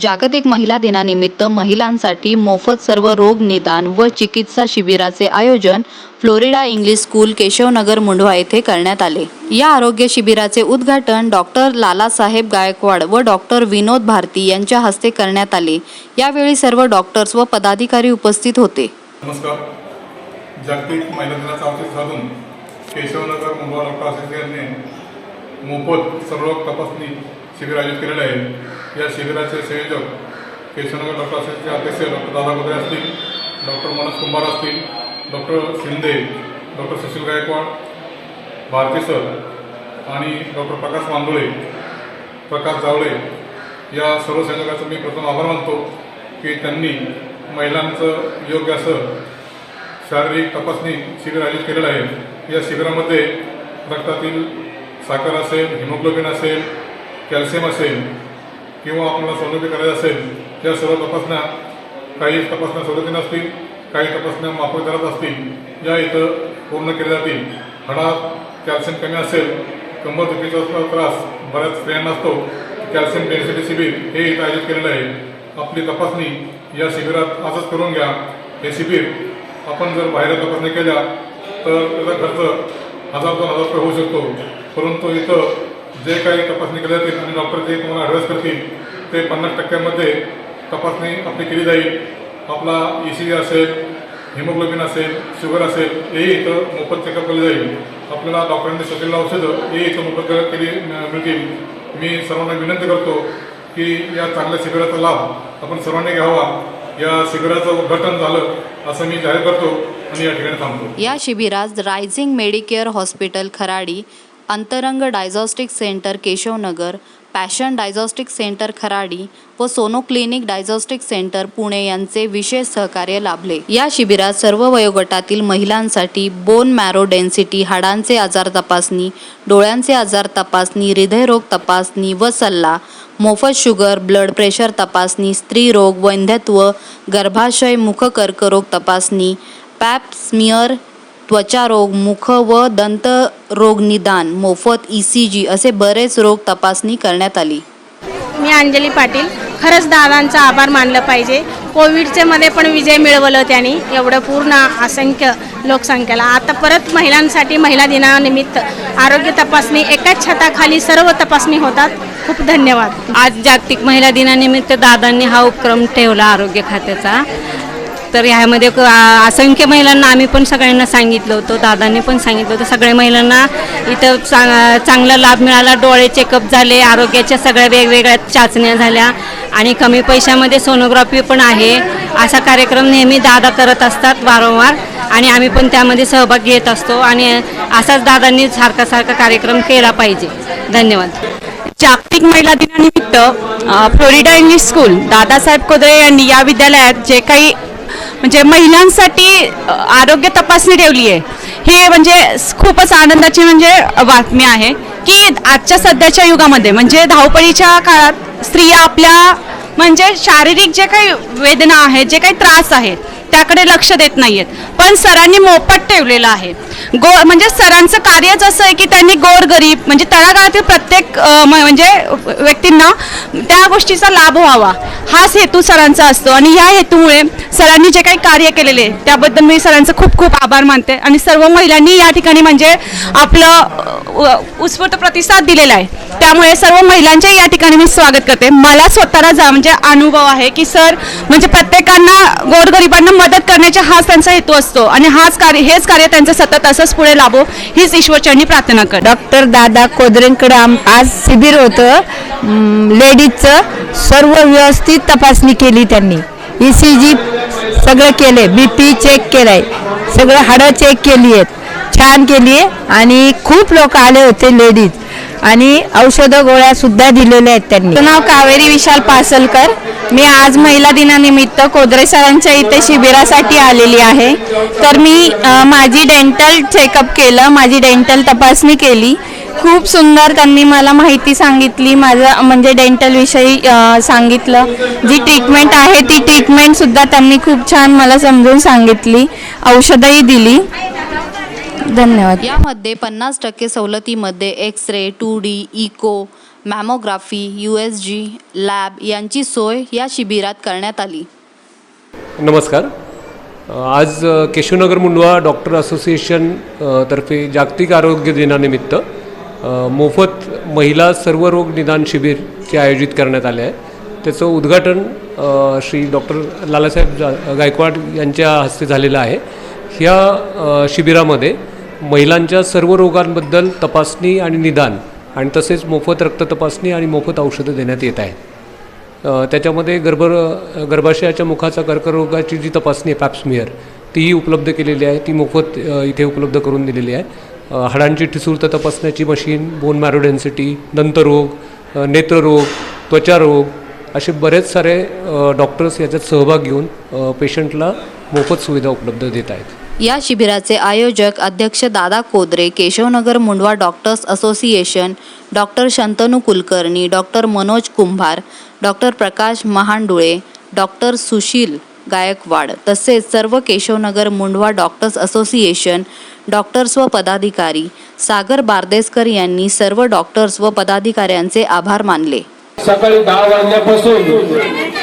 जागतिक महिला दिनानिमित्त महिलांसाठी मोफत सर्व रोग निदान व चिकित्सा शिबिराचे आयोजन Florida English school Keshavnagar Mundhwa येथे करण्यात आले. या आरोग्य शिबिराचे उद्घाटन डॉक्टर लालासाहेब गायकवाड व डॉक्टर विनोद भारती यांच्या हस्ते करण्यात आले. यावेळी सर्व डॉक्टर्स व पदाधिकारी उपस्थित होते. नमस्कार. जागतिक महिला दिनाचा साधून केशवनगर मुंबई डॉक्टर असोसिएशनने मोफत सर्व तपासणी शिबिर आयोजित केलेलं आहे. या शिबिराचे संयोजक केशवनगर डॉक्टर असोसिएशनचे अध्यक्ष डॉक्टर दादा गोदरे असतील डॉक्टर मनोज कुंभार असतील doctor Shinde doctor Sushil Gaikwad Bharati sir आणि डॉक्टर प्रकाश मांदुळे प्रकाश जावळे या सर्व संयोजकाचा मी प्रथम आभार मानतो की त्यांनी महिलांचं योग्य असं शारीरिक तपासणी शिबिर आयोजित केलेलं आहे. या शिबिरामध्ये रक्तातील साखर असेल हिमोग्लोबिन असेल कॅल्शियम असेल किंवा आपल्याला सोनोपी करायचं असेल त्या सर्व तपासण्या काही तपासण्या सोडतीन असतील काही तपासण्या माफक दरात असतील या इथं पूर्ण केल्या जातील. हाडात कॅल्शियम कमी असेल कंबर दुखीचा त्रास बऱ्याच स्त्रियांना असतो कॅल्शियम डेन्सिटी शिबिर हे इथं आयोजित केलेलं आहे. आपली तपासणी या शिबिरात आजच करून घ्या. हे शिबिर आपण जर बाहेर तपासणी केल्या तर त्याचा खर्च हजार दोन हजार रुपये होऊ शकतो. परंतु इथं जे काही तपासणी केल्या जातील आणि डॉक्टर जे तुम्हाला ॲडवाईस करतील ते पन्नास टक्क्यामध्ये तपासणी आपली केली जाईल. आपला ई सी जी असेल हिमोग्लोबिन असेल शुगर असेल हे इथं मोफत चेकअप केलं जाईल. आपल्याला डॉक्टरांनी सुचलेलं औषधं हे इथं मोफत केली मिळतील. मी सर्वांना विनंती करतो की या चांगल्या शिबिराचा लाभ आपण सर्वांनी घ्यावा. या शिबिराचं उद्घाटन झालं असं मी जाहीर करतो आणि या ठिकाणी थांबतो. या शिबिरात rising Medicare hospital Kharadi Antarang diagnostic centre Keshavnagar passion diagnostic centre Kharadi व sono clinic diagnostic centre Pune यांचे विशेष सहकार्य लाभले. या शिबिरात सर्व वयोगटातील महिलांसाठी बोन मॅरो डेन्सिटी हाडांचे आजार तपासणी डोळ्यांचे आजार तपासणी हृदयरोग तपासणी व सल्ला मोफत शुगर ब्लड प्रेशर तपासणी स्त्रीरोग वैंध्यत्व गर्भाशय मुखकर्करोग तपासणी पॅप स्मिअर त्वचारोग मुख व दंत रोग निदान मोफत ई सी जी असे बरेच रोग तपासणी करण्यात आली. मी अंजली पाटील. खरंच दादांचा आभार मानलं पाहिजे. कोविडचे मध्ये पण विजय मिळवलं त्यांनी. एवढं पूर्ण असंख्य लोकसंख्येला. आता परत महिलांसाठी महिला दिनानिमित्त आरोग्य तपासणी एकाच छताखाली सर्व तपासणी होतात. खूप धन्यवाद. आज जागतिक महिला दिनानिमित्त दादांनी हा उपक्रम ठेवला आरोग्य खात्याचा. तर ह्यामध्ये असंख्य महिलांना आम्ही पण सगळ्यांना सांगितलं होतं दादांनी पण सांगितलं होतं. सगळ्या महिलांना इथं चांग चांगला लाभ मिळाला. डोळे चेकअप झाले आरोग्याच्या सगळ्या वेगवेगळ्या चाचण्या झाल्या आणि कमी पैशामध्ये सोनोग्राफी पण आहे. असा कार्यक्रम नेहमी दादा करत असतात वारंवार आणि आम्ही पण त्यामध्ये सहभाग घेत असतो आणि असाच दादांनी सारखा सारखा कार्यक्रम केला पाहिजे. धन्यवाद. जागतिक महिला दिनानिमित्त Florida English school Dadasaheb Kodale यांनी या विद्यालयात जे काही म्हणजे महिलांसाठी आरोग्य तपासणी ठेवली आहे. हे म्हणजे खूपच आनंदाची म्हणजे बातमी आहे की आजच्या सध्याच्या युगामध्ये म्हणजे धावपळीच्या काळात स्त्रिया आपल्या म्हणजे शारीरिक जे काही वेदना आहेत जे काही त्रास आहेत त्याकडे लक्ष देत नाहीयेत. पण सरांनी मोफत ठेवलेलं आहे. गो म्हणजे सरांचं कार्यच असं आहे की त्यांनी गोरगरीब म्हणजे तळागाळातील प्रत्येक म- म्हणजे व्यक्तींना त्या गोष्टीचा लाभ व्हावा. हाच हेतू सरांचा असतो आणि या हेतूमुळे सरांनी जे काही कार्य केलेले त्याबद्दल मी सरांचं खूप खूप आभार मानते आणि सर्व महिलांनी या ठिकाणी म्हणजे आपलं उत्स्फूर्त प्रतिसाद दिलेला आहे. त्यामुळे सर्व महिलांचे या ठिकाणी मी स्वागत करते. मला स्वतःला जा म्हणजे अनुभव आहे की सर म्हणजे प्रत्येकांना गोरगरिबांना मदत करण्याचा हाच त्यांचा हेतू असतो आणि हाच कार्य हेच कार्य त्यांचं सतत असतं असंच पुढे लाभो हीच ईश्वरचरणी प्रार्थना कर. डॉक्टर दादा कोदरेंकडे आम आज शिबिर होतं. लेडीजचं सर्व व्यवस्थित तपासणी केली त्यांनी. ई सी जी सगळं केले बी पी चेक केलंय. सगळं हाडं चेक केली आहेत छान केली आहे आणि खूप लोक आले होते लेडीज. आणि औषधं गोळ्या सुद्धा दिलेल्या आहेत त्यांनी. नाव कावेरी विशाल पासलकर. मी आज महिला दिनानिमित्त कोदरे सरांच्या इथे शिबिरासाठी आलेली आहे. तर मी माझी डेंटल चेकअप केलं माझी डेंटल तपासणी केली. खूप सुंदर त्यांनी मला माहिती सांगितली. माझं म्हणजे डेंटलविषयी सांगितलं. जी ट्रीटमेंट आहे ती ट्रीटमेंटसुद्धा त्यांनी खूप छान मला समजून सांगितली. औषधंही दिली. धन्यवाद. यामध्ये पन्नास टक्के सवलतीमध्ये X ray two D echo mammography U S G lab यांची सोय या शिबिरात करण्यात आली. नमस्कार. आज केशवनगर मुंडवा डॉक्टर असोसिएशन तर्फे जागतिक आरोग्य दिनानिमित्त मोफत महिला सर्वरोग निदान शिबिरचे आयोजित करण्यात आले आहे. त्याचं उद्घाटन श्री डॉक्टर लालासाहेब जा गायकवाड यांच्या हस्ते झालेलं आहे. ह्या शिबिरामध्ये महिलांच्या सर्व रोगांबद्दल तपासणी आणि निदान आणि तसेच मोफत रक्त तपासणी आणि मोफत औषधं देण्यात येत आहेत. त्याच्यामध्ये गर्भ गर्भाशयाच्या मुखाचा कर्करोगाची जी तपासणी आहे पॅप्समिअर तीही उपलब्ध केलेली आहे. ती मोफत इथे उपलब्ध करून दिलेली आहे. हाडांची ठिसूळता तपासण्याची मशीन बोन मॅरो डेन्सिटी दंतरोग नेत्ररोग त्वचारोग असे बरेच सारे डॉक्टर्स याच्यात सहभाग घेऊन पेशंटला मोफत सुविधा उपलब्ध देत आहेत. या शिबिराचे आयोजक अध्यक्ष Dada Kodre Keshavnagar Mundhwa doctors association doctor Shantanu Kulkarni doctor Manoj Kumbhar doctor Prakash Mahandule doctor Sushil Gaikwad तसेच सर्व Keshavnagar Mundhwa doctors association doctors व पदाधिकारी सागर बारदेसकर यांनी सर्व डॉक्टर्स व पदाधिकाऱ्यांचे आभार मानले. सकाळी दहा वाजल्यापासून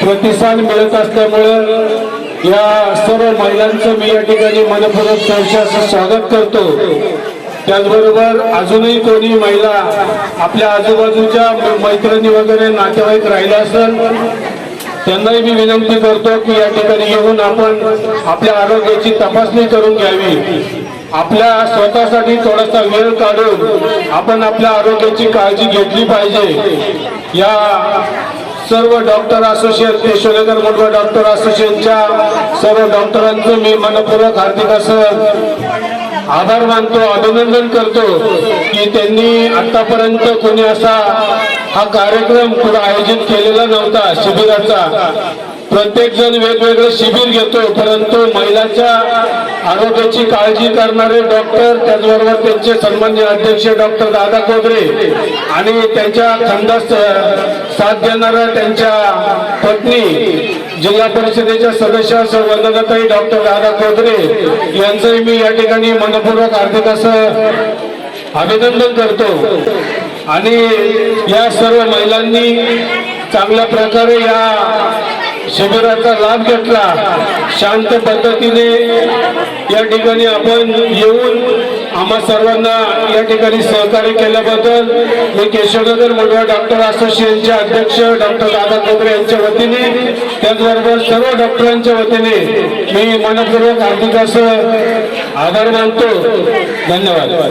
प्रतिसाद मिळत असल्यामुळे या सर्व महिलांचं मी या ठिकाणी मनपूर्वक सहर्ष असं स्वागत करतो. त्याचबरोबर अजूनही कोणी महिला आपल्या आजूबाजूच्या मैत्रिणी वगैरे नातेवाईक राहिल्या असेल त्यांनाही मी विनंती करतो की या ठिकाणी येऊन आपण आपल्या आरोग्याची तपासणी करून घ्यावी. आपल्या स्वतःसाठी थोडासा वेळ काढून आपण आपल्या आरोग्याची काळजी घेतली पाहिजे. या सर्व doctor association Keshavnagar Mundhwa doctor असोसिएशनच्या सर्व डॉक्टरांचं मी मनपूर्वक हार्दिक असं आभार मानतो अभिनंदन करतो की त्यांनी आतापर्यंत कोणी असा हा कार्यक्रम कुठं आयोजित केलेला नव्हता शिबिराचा. प्रत्येक जण वेगवेगळं शिबिर घेतो परंतु महिलांच्या आरोग्याची काळजी करणारे डॉक्टर त्याचबरोबर त्यांचे सन्मान्य अध्यक्ष डॉक्टर दादा कोदरे आणि त्यांच्या खंडास साथ देणाऱ्या त्यांच्या पत्नी जिल्हा परिषदेच्या सदस्य असं डॉक्टर दादा कोदरे यांचंही मी या ठिकाणी मनपूर्वक हार्दिक असं अभिनंदन करतो. आणि या सर्व महिलांनी चांगल्या प्रकारे या शिबिराचा लाभ घेतला. शांत पद्धतीने या ठिकाणी आपण येऊन आम्हा सर्वांना या ठिकाणी सहकार्य केल्याबद्दल मी केशवनगर मुलगा डॉक्टर असोसिएशनचे अध्यक्ष डॉक्टर दादा कोकरे यांच्या वतीने त्याचबरोबर सर्व डॉक्टरांच्या वतीने मी मनपूर्वक हार्दिक असं आभार मानतो. धन्यवाद.